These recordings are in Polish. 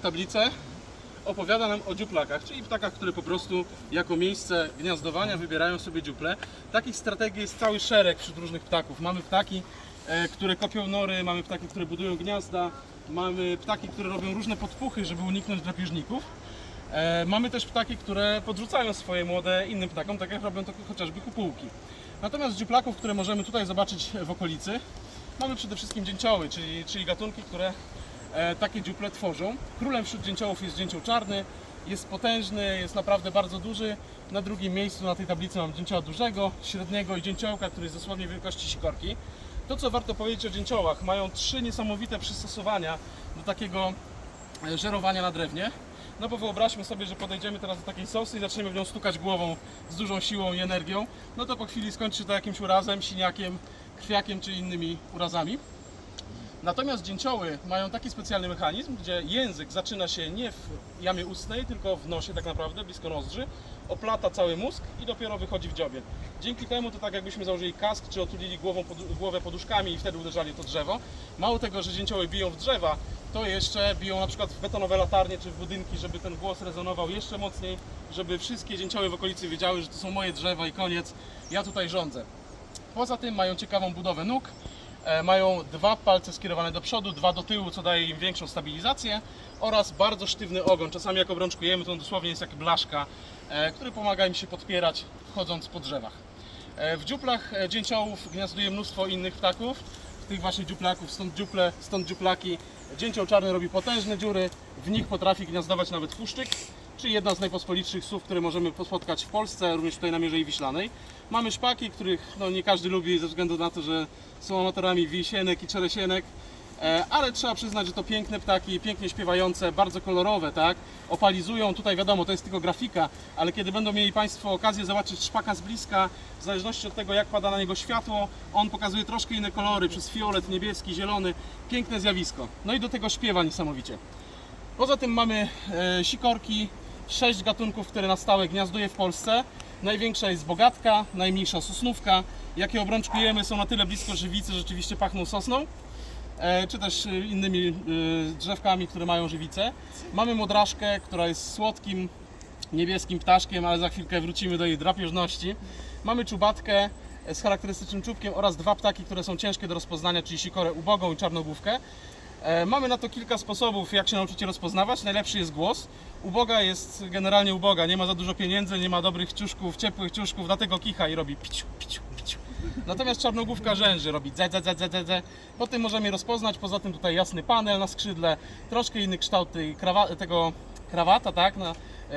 Tablicę opowiada nam o dziuplakach, czyli ptakach, które po prostu jako miejsce gniazdowania wybierają sobie dziuple. Takich strategii jest cały szereg wśród różnych ptaków. Mamy ptaki, e, które kopią nory, mamy ptaki, które budują gniazda, mamy ptaki, które robią różne podpuchy, żeby uniknąć drapieżników. E, mamy też ptaki, które podrzucają swoje młode innym ptakom, tak jak robią to chociażby kupułki. Natomiast dziuplaków, które możemy tutaj zobaczyć w okolicy, mamy przede wszystkim dzięcioły, czyli, czyli gatunki, które takie dziuple tworzą. Królem wśród dzięciołów jest dzięcioł czarny, jest potężny, jest naprawdę bardzo duży. Na drugim miejscu na tej tablicy mam dzięcioła dużego, średniego i dzięciołka, który jest dosłownie wielkości sikorki. To, co warto powiedzieć o dzięciołach, mają trzy niesamowite przystosowania do takiego e, żerowania na drewnie. No bo wyobraźmy sobie, że podejdziemy teraz do takiej sosy i zaczniemy w nią stukać głową z dużą siłą i energią. No to po chwili skończy się to jakimś urazem, siniakiem, krwiakiem czy innymi urazami. Natomiast dzięcioły mają taki specjalny mechanizm, gdzie język zaczyna się nie w jamie ustnej, tylko w nosie tak naprawdę, blisko nozdrzy, oplata cały mózg i dopiero wychodzi w dziobie. Dzięki temu to tak jakbyśmy założyli kask, czy otulili głową pod, głowę poduszkami i wtedy uderzali to drzewo. Mało tego, że dzięcioły biją w drzewa, to jeszcze biją na przykład w betonowe latarnie czy w budynki, żeby ten głos rezonował jeszcze mocniej, żeby wszystkie dzięcioły w okolicy wiedziały, że to są moje drzewa i koniec, ja tutaj rządzę. Poza tym mają ciekawą budowę nóg, Mają dwa palce skierowane do przodu, dwa do tyłu, co daje im większą stabilizację oraz bardzo sztywny ogon. Czasami jak obrączkujemy, to on dosłownie jest jak blaszka, e, który pomaga im się podpierać wchodząc po drzewach. E, W dziuplach e, dzięciołów gniazduje mnóstwo innych ptaków, tych właśnie dziuplaków, stąd dziuple, stąd dziuplaki. Dzięcioł czarny robi potężne dziury, w nich potrafi gniazdować nawet puszczyk, czyli jedna z najpospolitszych słów, które możemy spotkać w Polsce, również tutaj na Mierzei Wiślanej. Mamy szpaki, których no, nie każdy lubi ze względu na to, że są amatorami wisienek i czeresienek, e, ale trzeba przyznać, że to piękne ptaki, pięknie śpiewające, bardzo kolorowe, tak? Opalizują, tutaj wiadomo, to jest tylko grafika, ale kiedy będą mieli Państwo okazję zobaczyć szpaka z bliska, w zależności od tego, jak pada na niego światło, on pokazuje troszkę inne kolory, przez fiolet, niebieski, zielony, piękne zjawisko. No i do tego śpiewa niesamowicie. Poza tym mamy e, sikorki, sześć gatunków, które na stałe gniazduje w Polsce. Największa jest bogatka, najmniejsza sosnówka. Jakie obrączkujemy są na tyle blisko żywicy, że rzeczywiście pachną sosną. E, czy też e, innymi e, drzewkami, które mają żywicę. Mamy modraszkę, która jest słodkim, niebieskim ptaszkiem, ale za chwilkę wrócimy do jej drapieżności. Mamy czubatkę z charakterystycznym czubkiem oraz dwa ptaki, które są ciężkie do rozpoznania, czyli sikorę ubogą i czarnogłówkę. E, Mamy na to kilka sposobów, jak się nauczycie rozpoznawać. Najlepszy jest głos. Uboga jest generalnie uboga, nie ma za dużo pieniędzy, nie ma dobrych ciuszków, ciepłych ciuszków, dlatego kicha i robi piciu, piciu, piciu. Natomiast czarnogłówka rzęży, robi dze, dze, dze, dze, dze. Po tym możemy je rozpoznać, poza tym tutaj jasny panel na skrzydle, troszkę inny kształt tej krawa- tego krawata, tak, na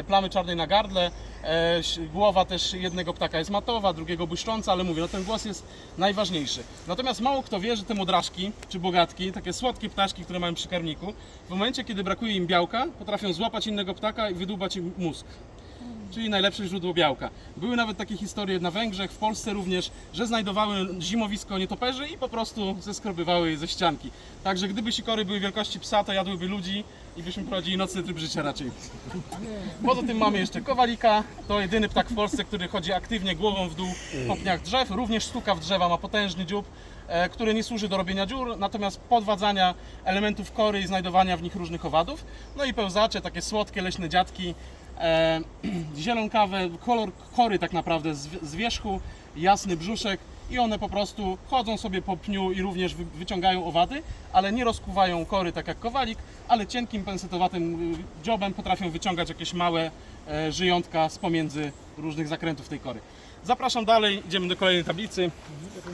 plamy czarnej na gardle. E, głowa też jednego ptaka jest matowa, drugiego błyszcząca, ale mówię, no ten głos jest najważniejszy. Natomiast mało kto wie, że te modraszki czy bogatki, takie słodkie ptaszki, które mają przy karmniku, w momencie kiedy brakuje im białka, potrafią złapać innego ptaka i wydłubać im mózg czyli najlepsze źródło białka. Były nawet takie historie na Węgrzech, w Polsce również, że znajdowały zimowisko nietoperzy i po prostu zeskrobywały je ze ścianki. Także gdyby sikory były wielkości psa, to jadłyby ludzi i byśmy prowadzili nocny tryb życia raczej. Poza tym mamy jeszcze kowalika, to jedyny ptak w Polsce, który chodzi aktywnie głową w dół po pniach drzew, również stuka w drzewa, ma potężny dziób, e, który nie służy do robienia dziur, natomiast podwadzania elementów kory i znajdowania w nich różnych owadów. No i pełzacze, takie słodkie leśne dziadki, e, zielonkawe, kolor kory tak naprawdę z, z wierzchu, jasny brzuszek i one po prostu chodzą sobie po pniu i również wy, wyciągają owady, ale nie rozkuwają kory tak jak kowalik, ale cienkim pensetowatym y, dziobem potrafią wyciągać jakieś małe e, żyjątka z pomiędzy różnych zakrętów tej kory. Zapraszam dalej, idziemy do kolejnej tablicy.